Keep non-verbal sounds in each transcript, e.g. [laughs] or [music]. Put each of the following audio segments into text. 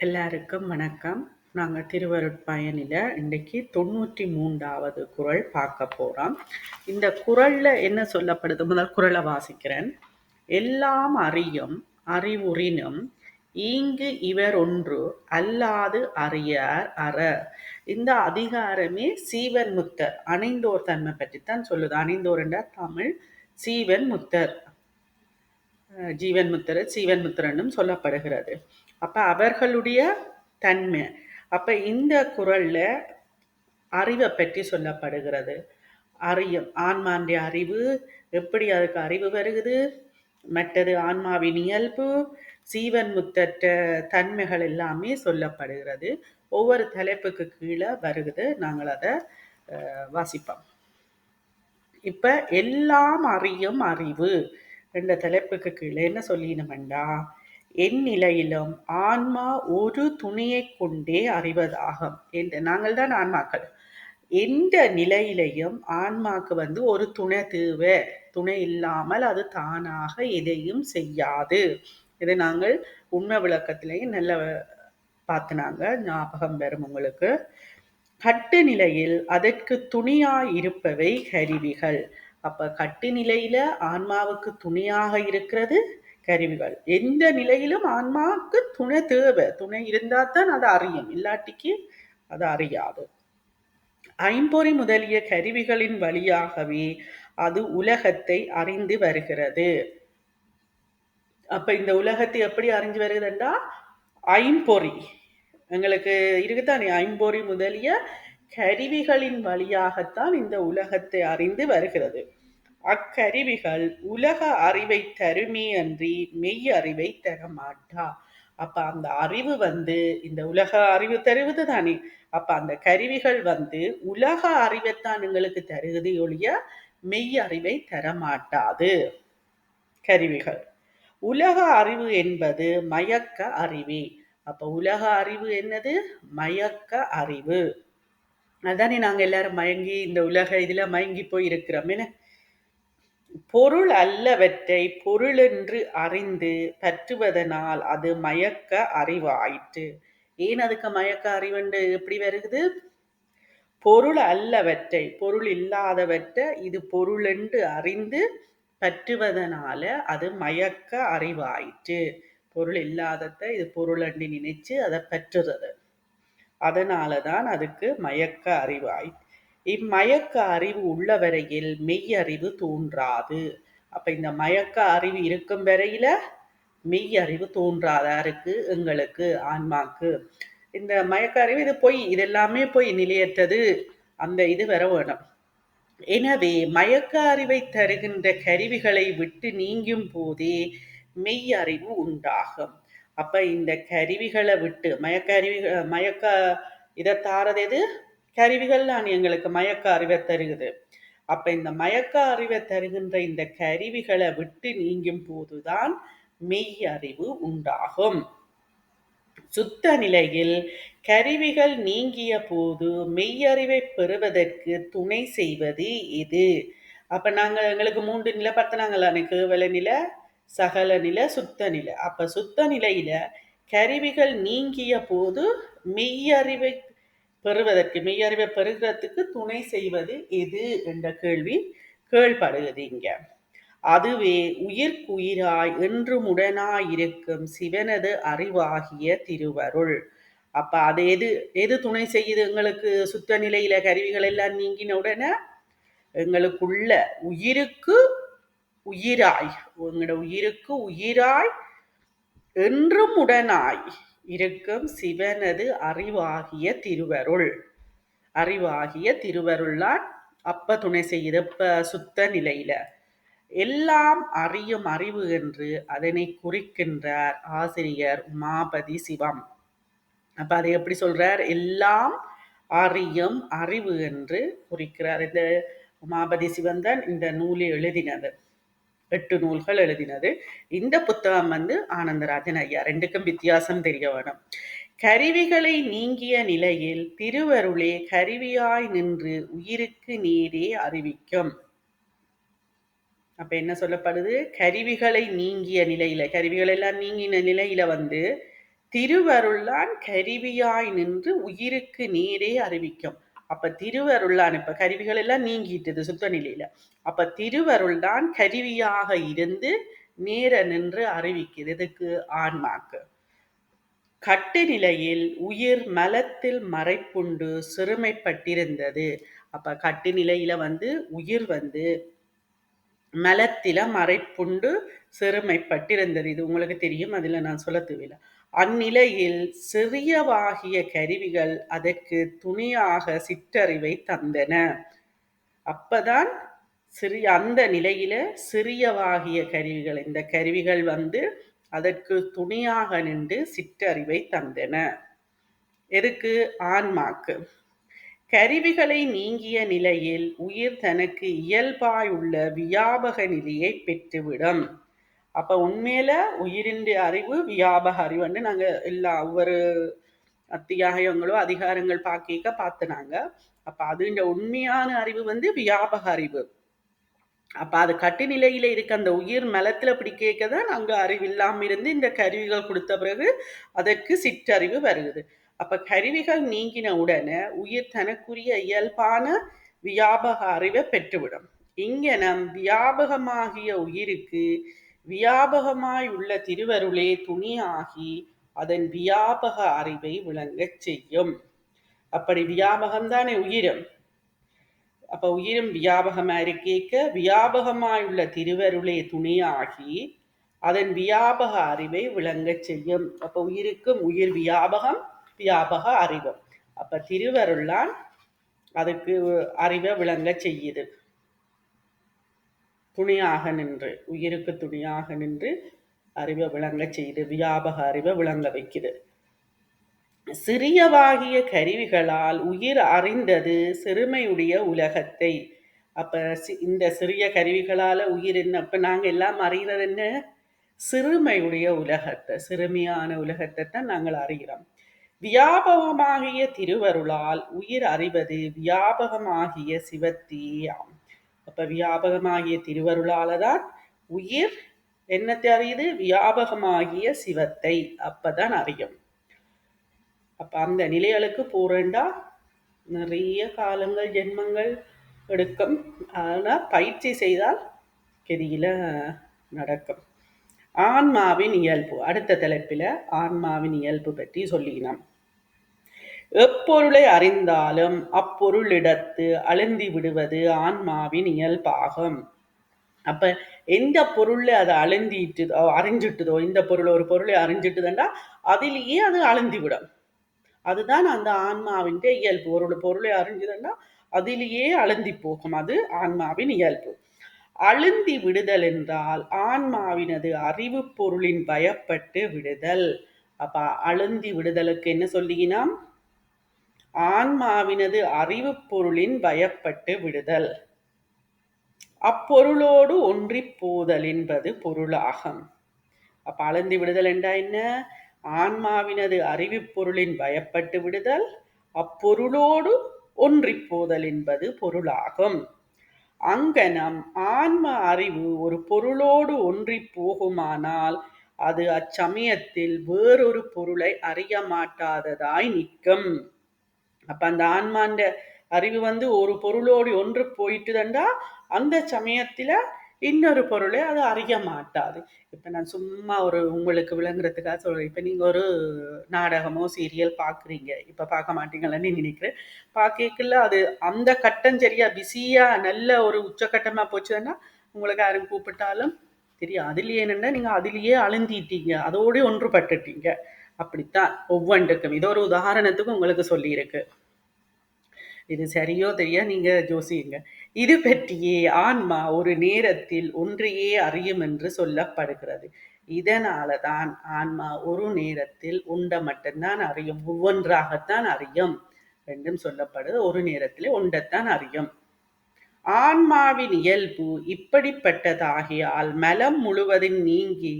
எல்லாருக்கும் வணக்கம். நாங்கள் திருவருட்பயனில் இன்றைக்கு தொண்ணூற்றி மூன்றாவது குறள் பார்க்க போகிறோம் இந்த குறளில் என்ன சொல்லப்படுது? முதல் குறளை வாசிக்கிறேன். எல்லாம் அறியும் அறிவுறினும் ஈங்கு இவர் ஒன்று அல்லாது அறியார் அற. இந்த அதிகாரமே சீவன் முத்தர் அணைந்தோர் தன்மை பற்றித்தான் சொல்லுது. அணிந்தோர் என்ற தமிழ் சீவன் முத்தர் ஜீவன் முத்தர் சீவன் முத்தரனும் சொல்லப்படுகிறது. அப்போ அவர்களுடைய தன்மை. அப்போ இந்த குரலில் அறிவை பற்றி சொல்லப்படுகிறது. அறியும். ஆன்மாண்டிய அறிவு எப்படி அதுக்கு அறிவு வருகுது? மற்றது ஆன்மாவின் இயல்பு சீவன் முத்தற்ற தன்மைகள் எல்லாமே சொல்லப்படுகிறது. ஒவ்வொரு தலைப்புக்கு கீழே வருகுது. நாங்கள் அதை வாசிப்போம். இப்போ எல்லாம் அறியும் அறிவு. என்ற தலைப்புக்கு கீழே என்ன சொல்லினோம்டா என் நிலையிலும் ஆன்மா ஒரு துணியை கொண்டே அறிவதாகும் என்று நாங்கள் தான் ஆன்மாக்கள். எந்த நிலையிலையும் ஆன்மாக்கு வந்து ஒரு துணை தேவை. துணை இல்லாமல் அது தானாக எதையும் செய்யாது. இதை நாங்கள் உண்மை விளக்கத்திலையும் நல்ல பார்த்தினாங்க ஞாபகம் வரும் உங்களுக்கு. கட்டு நிலையில் அதற்கு துணியாய் இருப்பவை கருவிகள். அப்ப கட்டு நிலையில ஆன்மாவுக்கு துணியாக இருக்கிறது கருவிகள். எந்த நிலையிலும் ஆன்மாவுக்கு துணை தேவை. துணை இருந்தால் தான் அது அறியும். இல்லாட்டிக்கு அது அறியாது. ஐம்பொறி முதலிய கருவிகளின் வழியாகவே அது உலகத்தை அறிந்து வருகிறது. அப்ப இந்த உலகத்தை எப்படி அறிஞ்சு வருகிறதுண்டா ஐம்பொறி. எங்களுக்கு இருக்குதானே? ஐம்பொறி முதலிய கருவிகளின் வழியாகத்தான் இந்த உலகத்தை அறிந்து வருகிறது. அக்கருவிகள் உலக அறிவை தருமே அன்றி மெய் அறிவை தர மாட்டா அப்ப அந்த அறிவு வந்து இந்த உலக அறிவு தருவது தானே அப்ப அந்த கருவிகள் வந்து உலக அறிவைத்தான் எங்களுக்கு தருகுது ஒழிய மெய் அறிவை தர மாட்டாது கருவிகள். உலக அறிவு என்பது மயக்க அறிவே. அப்ப உலக அறிவு என்னது? மயக்க அறிவு. அதானே நாங்க எல்லாரும் மயங்கி இந்த உலக இதுல மயங்கி போய் இருக்கிறோம் என்ன? பொருள் அல்லவற்றை பொருளென்று அறிந்து பற்றுவதனால் அது மயக்க அறிவாயிற்று. ஏன் அதுக்கு மயக்க அறிவுண்டு எப்படி வருகுது பொருள் அல்லவற்றை பொருள் இல்லாதவற்றை இது பொருள் என்று அறிந்து பற்றுவதனால அது மயக்க அறிவாயிற்று. பொருள் இல்லாதத இது பொருள் என்று நினைச்சு அதை பற்றுறது. அதனால தான் அதுக்கு மயக்க அறிவாயிற்று இம்மயக்க அறிவு உள்ளவரையில் மெய் அறிவு தோன்றாது. அப்ப இந்த மயக்க அறிவு இருக்கும் வரையில மெய் அறிவு தோன்றாதா இருக்கு எங்களுக்கு ஆன்மாக்கு? இந்த மயக்க அறிவு இது பொய் இதெல்லாமே போய் நிலையற்றது. அந்த இது வர வேணும். எனவே மயக்க அறிவை தருகின்ற கருவிகளை விட்டு நீங்கும் போதே மெய் அறிவு உண்டாகும். அப்ப இந்த கருவிகளை விட்டு மயக்க அறிவி மயக்க இதை தாரது எது? கருவிகள் தான் எங்களுக்கு மயக்க அறிவை தருகுது அப்ப இந்த மயக்க அறிவை தருகின்ற இந்த கருவிகளை விட்டு நீங்கும் போதுதான் மெய் அறிவு உண்டாகும். சுத்த நிலையில் கருவிகள் நீங்கிய போது மெய்யறிவை பெறுவதற்கு துணை செய்வது இது அப்ப நாங்க எங்களுக்கு மூன்று நிலை பார்த்தனாங்களா கேவல நிலை சகல நிலை சுத்த நிலை. அப்ப சுத்த நிலையில கருவிகள் நீங்கிய போது மெய்யறிவை பெறுவதற்கு மெய்யறிவை பெறுகிறதுக்கு துணை செய்வது எது என்ற கேள்வி கேள்படுகிறது இங்க. அதுவே உயிர்க்குயிராய் என்றும் உடனாயிருக்கும் சிவனது அறிவாகிய திருவருள். அப்ப அது எது எது துணை செய்யுது எங்களுக்கு? சுத்த நிலையில கருவிகள் எல்லாம் நீங்கின உடனே எங்களுக்குள்ள உயிருக்கு உயிராய் உங்களோட உயிருக்கு உயிராய் என்றும் உடனாய் இருக்கும் சிவனது அறிவாகிய திருவருள். அறிவாகிய திருவருளான் அப்ப துணை செய்யுது இப்ப சுத்த நிலையில. எல்லாம் அறியும் அறிவு என்று அதனை குறிக்கின்றார் ஆசிரியர் உமாபதி சிவம். அப்ப அதை எப்படி சொல்றார்? எல்லாம் அறியும் அறிவு என்று குறிக்கிறார். இந்த உமாபதி சிவந்தன் இந்த நூலை எழுதினது. எட்டு நூல்கள் எழுதினது. இந்த புத்தகம் வந்து ஆனந்தராஜன் ஐயா. ரெண்டுக்கும் வித்தியாசம் தெரிய வேணும் கருவிகளை நீங்கிய நிலையில் திருவருளே கருவியாய் நின்று உயிருக்கு நீரே அறிவிக்கும். அப்ப என்ன சொல்லப்படுது? கருவிகளை நீங்கிய நிலையில கருவிகள் எல்லாம் நீங்கின நிலையில வந்து திருவருள்தான் கருவியாய் நின்று உயிருக்கு நீரே அறிவிக்கும். அப்ப திருவருள்ளான் இப்ப கருவிகள் எல்லாம் நீங்கிட்டது சுத்த நிலையில. அப்ப திருவருள் தான் கருவியாக இருந்து நேர நின்று அறிவிக்குது இதுக்கு ஆன்மாக்கு. கட்டு நிலையில் உயிர் மலத்தில் மறைப்புண்டு சிறுமைப்பட்டிருந்தது. அப்ப கட்டு நிலையில வந்து உயிர் வந்து மலத்தில மறைப்புண்டு சிறுமைப்பட்டிருந்தது. இது உங்களுக்கு தெரியும். அதுல நான் சொல்ல தேவையில்லை. அந்நிலையில் சிறியவாகிய கருவிகள் அதற்கு துணியாக சிற்றறிவை தந்தன. அப்பதான் சிறிய அந்த நிலையில சிறியவாகிய கருவிகள் இந்த கருவிகள் வந்து அதற்கு துணியாக நின்று சிற்றறிவை தந்தன. எதுக்கு? ஆன்மாக்கு. கருவிகளை நீங்கிய நிலையில் உயிர் தனக்கு இயல்பாயுள்ள வியாபக நிலையை பெற்றுவிடும். அப்ப உண்மையில உயிரின் அறிவு வியாபக அறிவுன்னு நாங்க எல்லா ஒவ்வொரு அத்தியாயங்களோ அதிகாரங்கள் பார்க்க பார்த்துனாங்க அப்ப அதுன்ற உண்மையான அறிவு வந்து வியாபக அறிவு. அப்ப அது கட்டு நிலையில இருக்க அந்த உயிர் மலத்துல அப்படி கேட்கதான் அங்க அறிவு இல்லாம இருந்து இந்த கருவிகள் கொடுத்த பிறகு அதற்கு சிற்றறிவு வருகிறது அப்ப கருவிகள் நீங்கின உடனே உயிர் தனக்குரிய இயல்பான வியாபக அறிவை பெற்றுவிடும். இங்க நம் வியாபகமாகிய உயிருக்கு வியாபகமாய் உள்ள திருவருளே துணியாகி அதன் வியாபக அறிவை விளங்கச் செய்யும். அப்படி வியாபகம் தானே உயிரும்? அப்ப உயிரும் வியாபகமா இருக்கேக்க வியாபகமாயுள்ள திருவருளே துணியாகி அதன் வியாபக அறிவை விளங்கச் செய்யும். அப்ப உயிருக்கும் உயிர் வியாபகம் வியாபக அறிவு அப்ப திருவருளான் அதுக்கு அறிவை விளங்க செய்யுது. துணியாக நின்று உயிருக்கு துணியாக நின்று அறிவை விளங்க செய்து வியாபக அறிவை விளங்க வைக்குது. சிறியவாகிய கருவிகளால் உயிர் அறிந்தது சிறுமையுடைய உலகத்தை. அப்ப இந்த சிறிய கருவிகளால உயிர் என்ன? அப்ப நாங்க எல்லாம் அறிகிறது என்ன? சிறுமையுடைய உலகத்தை சிறுமியான உலகத்தை தான் நாங்கள் அறிகிறோம். வியாபகமாகிய திருவருளால் உயிர் அறிவது வியாபகமாகிய சிவத்தியாம் அப்ப வியாபகமாகிய திருவருளால தான் உயிர் என்னத்தை அறியுது? வியாபகமாகிய சிவத்தை. அப்பதான் அறியும். அப்ப அந்த நிலைகளுக்கு போறேண்டா நிறைய காலங்கள் ஜென்மங்கள் எடுக்கும். ஆனா பயிற்சி செய்தால் கெதியில நடக்கும். ஆன்மாவின் இயல்பு. அடுத்த தலைப்பில் ஆன்மாவின் இயல்பு பற்றி சொல்லினோம் எப்பொருளை அறிந்தாலும் அப்பொருளிடத்து அழுந்தி விடுவது ஆன்மாவின் இயல்பாகும். அப்ப எந்த பொருள்ல அதை அழுந்திட்டுதோ அறிஞ்சிட்டுதோ இந்த பொருள் ஒரு பொருளை அறிஞ்சிட்டுதுண்டா அதிலேயே அது அழுந்தி விடும் அதுதான் அந்த ஆன்மாவின் இயல்பு. ஒரு பொருளை அறிஞ்சுதுன்னா அதிலேயே அழுந்தி போகும். அது ஆன்மாவின் இயல்பு. அழுந்தி விடுதல் என்றால் ஆன்மாவினது அறிவு பொருளின் பயப்பட்டு விடுதல். அப்ப அழுந்தி விடுதலுக்கு என்ன சொல்லினாம் ஆன்மாவினது அறிவு பொருளின் பயப்பட்டு விடுதல். அப்பொருளோடு ஒன்றி போதல் என்பது பொருளாகும். அப்ப அழுந்தி விடுதல் என்றா என்ன? ஆன்மாவினது அறிவு பொருளின் பயப்பட்டு விடுதல் அப்பொருளோடு ஒன்றி போதல் என்பது பொருளாகும். அங்கனம் ஆன்ம அறிவு ஒரு பொருளோடு ஒன்றி போகுமானால் அது அச்சமயத்தில் வேறொரு பொருளை அறிய மாட்டாததாய் நிற்கும். அப்ப அந்த ஆன்மாண்ட அறிவு வந்து ஒரு பொருளோடு ஒன்று போயிட்டு தண்டா அந்த சமயத்துல இன்னொரு பொருளை அது அறிய மாட்டாது. இப்ப நான் சும்மா ஒரு உங்களுக்கு விளங்குறதுக்காக சொல்றேன். இப்ப நீங்க ஒரு நாடகமோ சீரியல் பாக்குறீங்க. இப்ப பார்க்க மாட்டீங்களான்னு நினைக்கிறேன் பார்க்கல அது அந்த கட்டம் சரியா பிஸியா நல்ல ஒரு உச்சக்கட்டமா போச்சுன்னா உங்களுக்கு யாரும் கூப்பிட்டாலும் தெரியும் அதுலயே என்னன்னா நீங்க அதுலயே அழுந்திட்டீங்க. அதோடய ஒன்றுபட்டுட்டீங்க. அப்படித்தான் ஒவ்வொன்றுக்கும். இது ஒரு உதாரணத்துக்கு உங்களுக்கு சொல்லியிருக்கு. இது சரியோ தெரியா? நீங்க ஜோசியுங்க இது பற்றியே ஆன்மா ஒரு நேரத்தில் ஒன்றையே அறியும் என்று சொல்லப்படுகிறது. இதனால தான் ஆன்மா ஒரு நேரத்தில் உண்டை மட்டும்தான் அறியும். ஒவ்வொன்றாகத்தான் அறியும். ரெண்டும் சொல்லப்படுது. ஒரு நேரத்தில் உண்டைத்தான் அறியும். ஆன்மாவின் இயல்பு இப்படிப்பட்டதாகியால் மலம் முழுவதும் நீங்கி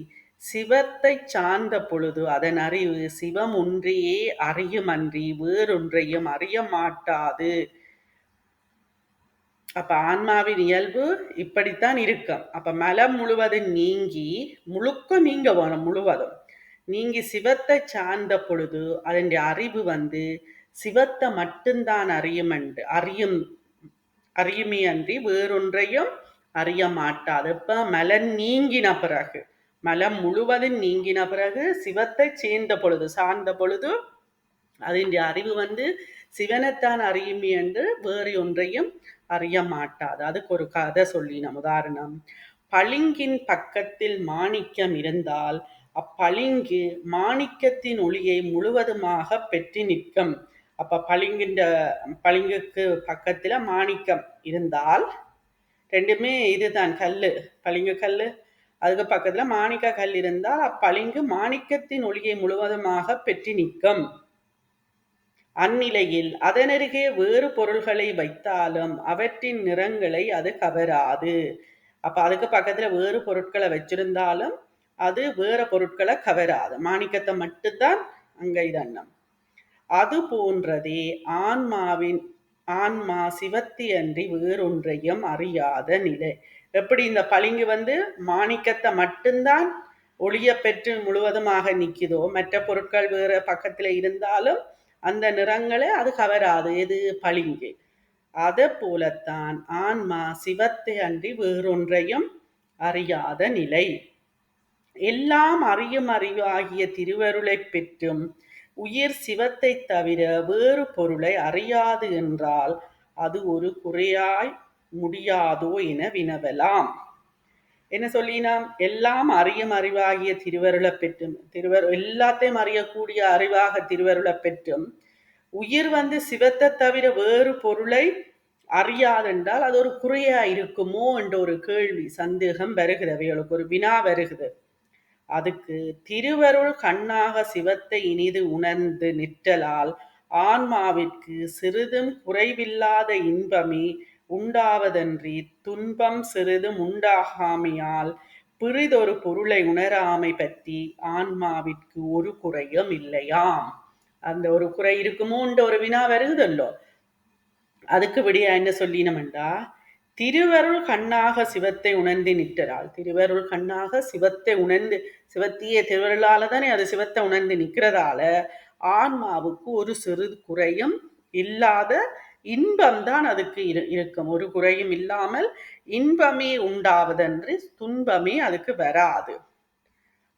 சிவத்தை சார்ந்த பொழுது அதன் அறிவு சிவம் ஒன்றையே அறியுமன்றி வேறொன்றையும் அறிய மாட்டாது அப்ப ஆன்மாவின் இயல்பு இப்படித்தான் இருக்கும். அப்ப மலம் முழுவதும் நீங்கி முழுக்க நீங்க வேணும் முழுவதும். நீங்கி சிவத்தை சார்ந்த பொழுது அதன் அறிவு வந்து சிவத்தை மட்டும்தான் அறியும் என்று அறியும் அறியுமே அன்றி வேறொன்றையும் அறிய மாட்டாது இப்ப மலன் நீங்கின பிறகு மலம் முழுவதும் நீங்கின பிறகு சிவத்தை சேர்ந்த பொழுது சார்ந்த பொழுது அதனுடைய அறிவு வந்து சிவனைத்தான் அறியுமே என்று வேறு ஒன்றையும் அறிய மாட்டாது. அதுக்கு ஒரு கதை சொல்லினோம். உதாரணம் பளிங்கின் பக்கத்தில் மாணிக்கம் இருந்தால் அப்பளிங்கு மாணிக்கத்தின் ஒளியை முழுவதுமாக பெற்று நிற்கும். அப்ப பளிங்கின்ற பளிங்குக்கு பக்கத்துல மாணிக்கம் இருந்தால் ரெண்டுமே இதுதான் கல்லு. பளிங்கு கல்லு. அதுக்கு பக்கத்துல மாணிக்க கல் இருந்தால் அப்பளிங்கு மாணிக்கத்தின் ஒளியை முழுவதுமாக பெற்று நிற்கும். அந்நிலையில் அதனருகே வேறு பொருள்களை வைத்தாலும் அவற்றின் நிறங்களை அது கவராது. அப்ப அதுக்கு பக்கத்துல வேறு பொருட்களை வச்சிருந்தாலும் அது வேற பொருட்களை கவராது. மாணிக்கத்தை மட்டும்தான் அங்க இதண்ணம் அது போன்றதே ஆன்மாவின் ஆன்மா சிவத்தி அன்றி வேறொன்றையும் அறியாத நிலை. எப்படி இந்த பளிங்கு வந்து மாணிக்கத்தை மட்டும்தான் ஒளிய பெற்று முழுவதுமாக நிற்குதோ மற்ற பொருட்கள் வேற பக்கத்தில் இருந்தாலும் அந்த நிறங்களை அது கவராது. எது? பளிங்கு. அதை போலத்தான் ஆன்மா சிவத்தை அன்றி வேறொன்றையும் அறியாத நிலை. எல்லாம் அறியும் அறிவாகிய திருவருளை பெற்றும் உயிர் சிவத்தை தவிர வேறு பொருளை அறியாது என்றால் அது ஒரு குறையாய் முடியாதோ என வினவலாம். என்ன சொல்லினாம் எல்லாம் அறியும் அறிவாகிய திருவருளை பெற்றும் திருவர் எல்லாத்தையும் அறியக்கூடிய அறிவாக திருவருளை பெற்றும் உயிர் வந்து சிவத்தை தவிர வேறு பொருளை அறியாதென்றால் அது ஒரு குறையா இருக்குமோ என்ற ஒரு கேள்வி சந்தேகம் வருகிறது. அவைகளுக்கு ஒரு வினா வருகிறது. அதுக்கு திருவருள் கண்ணாக சிவத்தை இனிது உணர்ந்து நிற்றலால் ஆன்மாவிற்கு சிறிதும் குறைவில்லாத இன்பமே உண்டாவதன்றி துன்பம் சிறிதும் உண்டாகாமையால் பிறிதொரு பொருளை உணராமை பற்றி ஆன்மாவிற்கு ஒரு குறையும் இல்லையாம். அந்த ஒரு குறை இருக்குமோன்ற ஒரு வினா வருகுதல்லோ அதுக்கு விடியா என்ன சொல்லினமெண்டா திருவருள் கண்ணாக சிவத்தை உணர்ந்து நிற்கிறாள். திருவருள் கண்ணாக சிவத்தை உணர்ந்து சிவத்திய திருவருளால தானே அது சிவத்தை உணர்ந்து நிற்கிறதால ஆன்மாவுக்கு ஒரு சிறு குறையும் இல்லாத இன்பம் தான் அதுக்கு இரு இருக்கும். ஒரு குறையும் இல்லாமல் இன்பமே உண்டாவதென்று துன்பமே அதுக்கு வராது.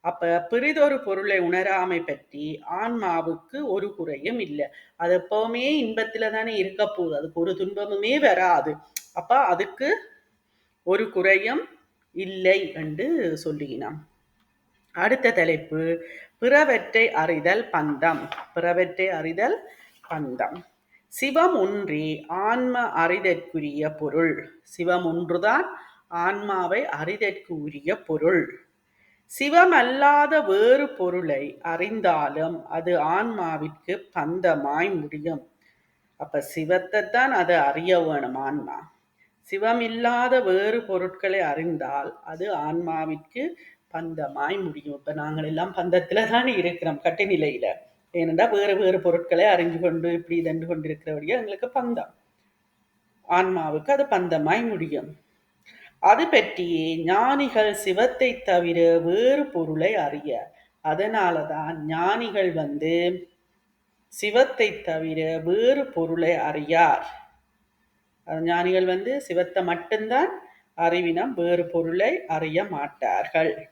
அப்ப பிறிதொரு பொருளை உணராமை பற்றி ஆன்மாவுக்கு ஒரு குறையும் இல்லை. அது எப்பவுமே இன்பத்துல தானே இருக்க போகுது. அதுக்கு ஒரு துன்பமுமே வராது. அப்ப அதுக்கு ஒரு குறையும் இல்லை என்று சொல்லினான் அடுத்த தலைப்பு பிறவற்றை அறிதல் பந்தம். பிறவற்றை அறிதல் பந்தம். சிவம் ஒன்றே ஆன்ம அறிதற்குரிய பொருள். சிவம் ஒன்றுதான் ஆன்மாவை அறிதற்கு உரிய பொருள். சிவமல்லாத வேறு பொருளை அறிந்தாலும் அது ஆன்மாவிற்கு பந்தமாய் முடியும். அப்ப சிவத்தை தான் அதை அறிய வேணும் ஆன்மா. சிவம் இல்லாத வேறு பொருட்களை அறிந்தால் அது ஆன்மாவிற்கு பந்தமாய் முடியும். இப்ப நாங்கள் எல்லாம் பந்தத்துல தான் இருக்கிறோம் கட்டுநிலையில். நிலையில ஏனென்றா வேறு வேறு பொருட்களை அறிஞ்சு கொண்டு இப்படி தண்டு கொண்டிருக்கிறபடியே எங்களுக்கு பந்தம். ஆன்மாவுக்கு அது பந்தமாய் முடியும். அது பற்றியே ஞானிகள் சிவத்தை தவிர வேறு பொருளை அறிய அதனாலதான் ஞானிகள் வந்து சிவத்தை தவிர வேறு பொருளை அறியார். ஞானிகள் வந்து சிவத்தை மட்டும்தான் அறிவினம் வேறு பொருளை அறிய மாட்டார்கள்.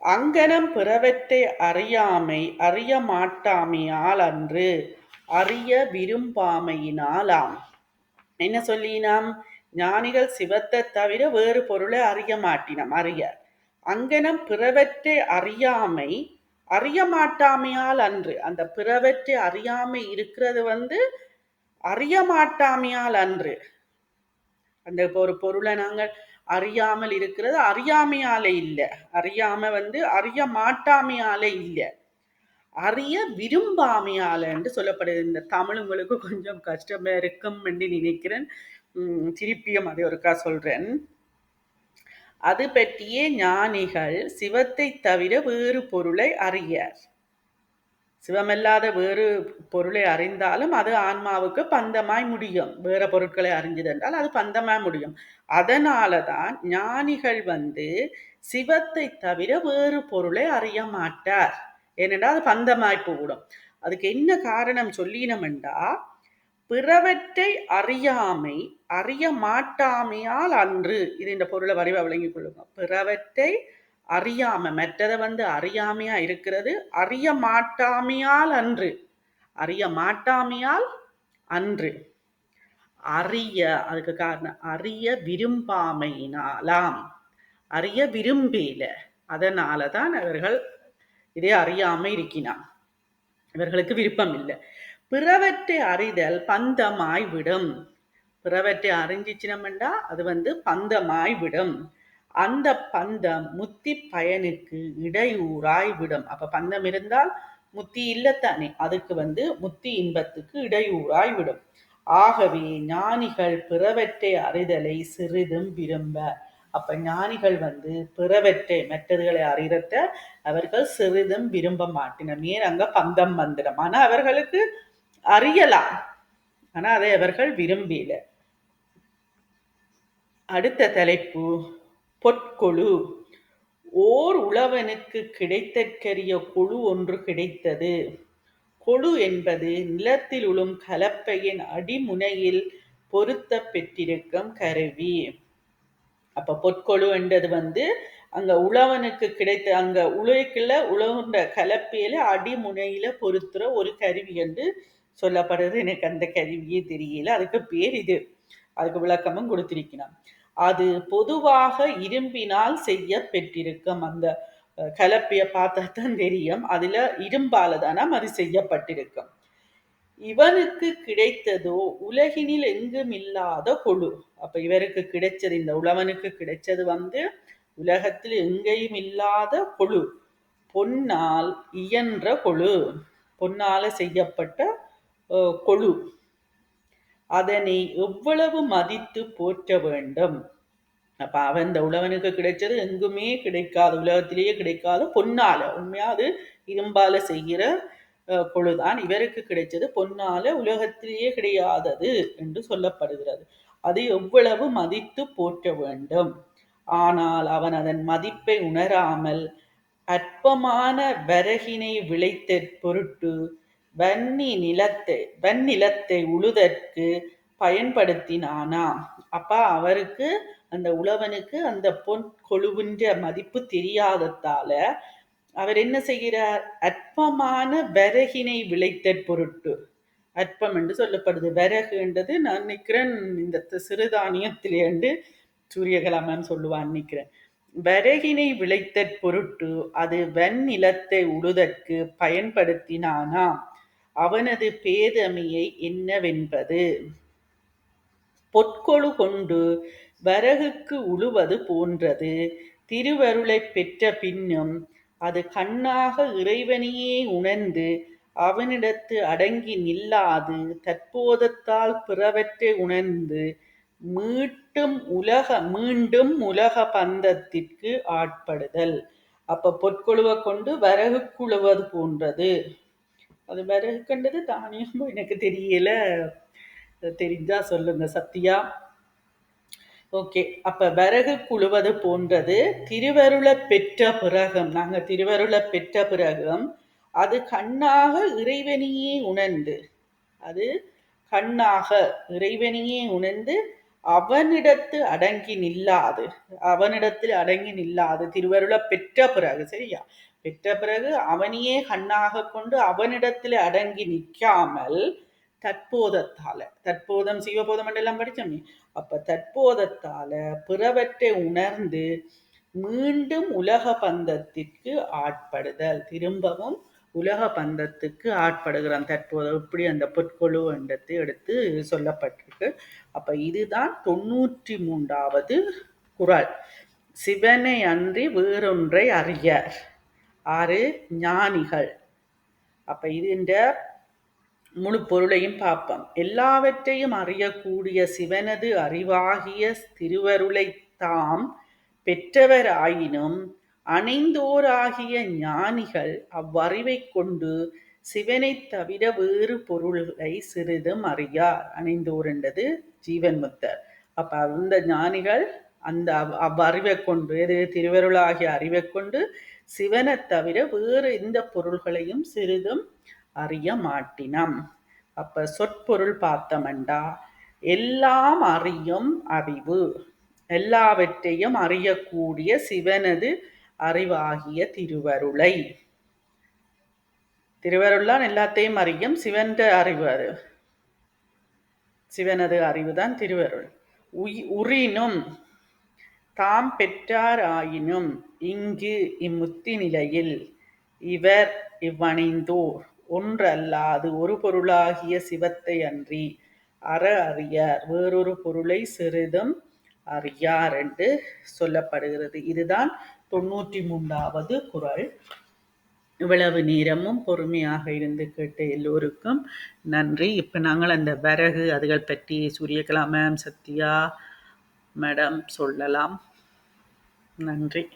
அங்கனம் பிறவற்றை அறியாமை அறிய மாட்டாமையால் அன்று அறிய விரும்பாமையினாலாம். என்ன சொல்லினாம்? ஞானிகள் சிவத்தை தவிர வேறு பொருளை அறிய மாட்டினம் அறிய. அங்கனம் பிறவற்றை அறியாமை அறிய மாட்டாமையால் அன்று. அந்த பிறவற்றை அறியாமை இருக்கிறது வந்து அறிய மாட்டாமையால் அன்று. அந்த இப்போ ஒரு பொருளை நாங்கள் அறியாமல் இருக்கிறது அறியாமையால இல்லை. அறியாம வந்து அறிய மாட்டாமையால இல்லை. அறிய விரும்பாமையால என்று சொல்லப்படுது. இந்த தமிழ் உங்களுக்கு கொஞ்சம் கஷ்டமா இருக்கும் என்று நினைக்கிறேன். திருப்பியும் அதை ஒருக்கா சொல்றேன். அது பற்றியே ஞானிகள் சிவத்தை தவிர வேறு பொருளை அறியார். சிவமல்லாத வேறு பொருளை அறிந்தாலும் அது ஆன்மாவுக்கு பந்தமாய் முடியும். வேற பொருட்களை அறிஞ்சது என்றால் அது பந்தமாய் முடியும். அதனால தான் ஞானிகள் வந்து சிவத்தை தவிர வேறு பொருளை அறிய மாட்டார். ஏனென்றால் அது பந்தமாய் போடும். அதுக்கு என்ன காரணம் சொல்லினமெண்டா பிறவற்றை அறியாமை அறிய மாட்டாமையால் அன்று இது இந்த பொருளை வரைவ விளங்கிக் கொள்ளுங்க. பிறவற்றை அறியாம மற்றதை வந்து அறியாமையா இருக்கிறது? அறிய மாட்டாமையால் அன்று. அறிய மாட்டாமையால் அன்று. அறிய அதுக்கு காரணம் அறிய விரும்பாமையினாலாம். அறிய விரும்பேல. அதனால தான் அவர்கள் இதை அறியாம இருக்கினான். இவர்களுக்கு விருப்பம் இல்லை பிறவற்றை அறிதல் பந்தமாய் விடும் பிறவற்றை அறிஞ்சிச்சினம்டா அது வந்து பந்தமாய் விடும் அந்த பந்தம் முத்தி பயனுக்கு இடையூறாய் விடும். அப்ப பந்தம் இருந்தால் முத்தி இல்லத்தானே அதுக்கு வந்து முத்தி இன்பத்துக்கு இடையூறாய் விடும். ஆகவே ஞானிகள் பிறவற்றை அறிதலை சிறிதும் விரும்ப. அப்ப ஞானிகள் வந்து பிறவற்றை மற்றதுகளை அறிகிறத அவர்கள் சிறிதும் விரும்ப மாட்டினம் ஏன்? அங்க பந்தம் வந்துடும் ஆனா அவர்களுக்கு அறியலாம். ஆனா அதை அவர்கள் விரும்பல அடுத்த தலைப்பு பொற்கொழு. ஓர் உழவனுக்கு கிடைத்தற்கரிய கொழு ஒன்று கிடைத்தது. கொழு என்பது நிலத்தில் உளும் கலப்பையின் அடிமுனையில் பொருத்த பெற்றிருக்கும் கருவி. அப்ப பொற்கொழு என்றது வந்து அங்க உழவனுக்கு கிடைத்த அங்க உழைக்குள்ள உழவுன்ற கலப்பையில அடிமுனையில பொருத்துற ஒரு கருவி என்று சொல்லப்படுறது. எனக்கு அந்த கருவியே தெரியல. அதுக்கு பேர் இது. அதுக்கு விளக்கமும் கொடுத்திருக்கிறான் அது பொதுவாக இரும்பினால் செய்ய பெற்றிருக்கும். அந்த கலப்பைய பார்த்தா தான் தெரியும். அதுல இரும்பால தானே அது செய்யப்பட்டிருக்கும். இவனுக்கு கிடைத்ததோ உலகினில் எங்கும் இல்லாத கொழு அப்ப இவருக்கு கிடைச்சது இந்த உழவனுக்கு கிடைச்சது வந்து உலகத்தில் எங்கேயும் இல்லாத கொழு பொன்னால் இயன்ற கொழு பொன்னால செய்யப்பட்ட கொழு அதனை எவ்வளவு மதித்து போற்ற வேண்டும்? அப்ப அவன் இந்த உழவனுக்கு கிடைச்சது எங்குமே கிடைக்காது உலகத்திலேயே கிடைக்காது. பொன்னால உண்மையா அது இரும்பால செய்கிற பொழுதான் இவருக்கு கிடைச்சது. பொன்னால உலகத்திலேயே கிடையாதது என்று சொல்லப்படுகிறது. அது எவ்வளவு மதித்து போற்ற வேண்டும்? ஆனால் அவன் அதன் மதிப்பை உணராமல் அற்பமான வரகினை விளைத்த பொருட்டு வன்னி நிலத்தை வன்னிலத்தை உழுதற்கு பயன்படுத்தினானா? அப்ப அவருக்கு அந்த உழவனுக்கு அந்த பொன் கொழுவின்ற மதிப்பு தெரியாததால அவர் என்ன செய்கிறார்? அற்பமான விறகினை விளைத்த பொருட்டு. அற்பம் என்று சொல்லப்படுது. விறகுன்றது நான் நினைக்கிறேன் இந்த சிறுதானியத்திலேண்டு சூரியகலாமன் சொல்லுவான் நினைக்கிறேன். விறகினை விளைத்த பொருட்டு அது வெண்ணிலத்தை உழுதற்கு பயன்படுத்தினானா? அவனது பேதமையை என்னவென்பது? பொற்கொழு கொண்டு வரகுக்கு உழுவது போன்றது. திருவருளை பெற்ற பின்னும் அது கண்ணாக இறைவனையே உணர்ந்து அவனிடத்து அடங்கி நில்லாது தற்போதத்தால் பிறவற்றை உணர்ந்து மீட்டும் உலக மீண்டும் உலக பந்தத்திற்கு ஆட்படுதல். அப்ப பொற்கொழுவை கொண்டு வரகுக்குழுவது போன்றது. அது விறகு கண்டது தானியம். [laughs] எனக்கு தெரியல. தெரிஞ்சா சொல்லுங்க சத்யா. ஓகே அப்ப விறகு குழுவது போன்றது திருவருளை பெற்ற பிறகும். நாங்க திருவருளை பெற்ற பிறகும் அது கண்ணாக இறைவனையே உணர்ந்து அது கண்ணாக இறைவனையே உணர்ந்து அவனிடத்து அடங்கி நில்லாது. அவனிடத்தில் அடங்கி நில்லாது. திருவருளை பெற்ற பிறகு சரியா? பெற்ற பிறகு அவனையே கண்ணாக கொண்டு அவனிடத்தில் அடங்கி நிற்காமல் தற்போதத்தால தற்போதம் சிவபோதம் எல்லாம் படித்தோமே அப்ப தற்போதத்தால பிறவற்றை உணர்ந்து மீண்டும் உலக பந்தத்திற்கு ஆட்படுதல் திரும்பவும் உலக பந்தத்துக்கு ஆட்படுகிறான். தற்போது இப்படி அந்த பொற்கொழு என்றத்தை எடுத்து சொல்லப்பட்டிருக்கு. அப்ப இதுதான் தொண்ணூற்றி மூன்றாவது குரல் சிவனை அன்றி வேறொன்றை அறியார். ஆறு ஞானிகள். அப்ப இது முழு பொருளையும் பார்ப்போம். எல்லாவற்றையும் அறியக்கூடிய சிவனது அறிவாகிய திருவருளை தாம் பெற்றவராயினும் அணைந்தோராகிய ஞானிகள் அவ்வறிவை கொண்டு சிவனைத் தவிர வேறு பொருள்களை சிறிதும் அறியார். அணைந்தோர் என்றது ஜீவன் முத்தர் அப்ப அந்த ஞானிகள் அந்த அவ்- அவ்வறிவை கொண்டு எது? திருவருளாகிய அறிவை கொண்டு சிவனை தவிர வேறு எந்த பொருள்களையும் சிறிதும் அறிய மாட்டினம் அப்ப சொற்பொருள் பார்த்தமண்டா? எல்லாம் அறியும் அறிவு. எல்லாவற்றையும் அறியக்கூடிய சிவனது அறிவாகிய திருவருளை. திருவருள்தான் எல்லாத்தையும் அறியும். சிவன்ற அறிவு அது. சிவனது அறிவுதான் திருவருள். உய் உறினும் தாம் பெற்றாராயினும் இங்கு இம்முத்தி நிலையில் இவர் இவ்வணைந்தோர். ஒன்றல்லாது ஒரு பொருளாகிய சிவத்தை அன்றி அற அறியார். வேறொரு பொருளை சிறிதும் அறியார் என்று சொல்லப்படுகிறது. இதுதான் தொண்ணூற்றி மூன்றாவது குறள் இவ்வளவு நேரமும் பொறுமையாக இருந்து கேட்ட எல்லோருக்கும் நன்றி. இப்போ நாங்கள் அந்த விறகு அதுகள் பற்றி சூரியகலா மேம் சத்யா மேடம் சொல்லலாம். நன்றி.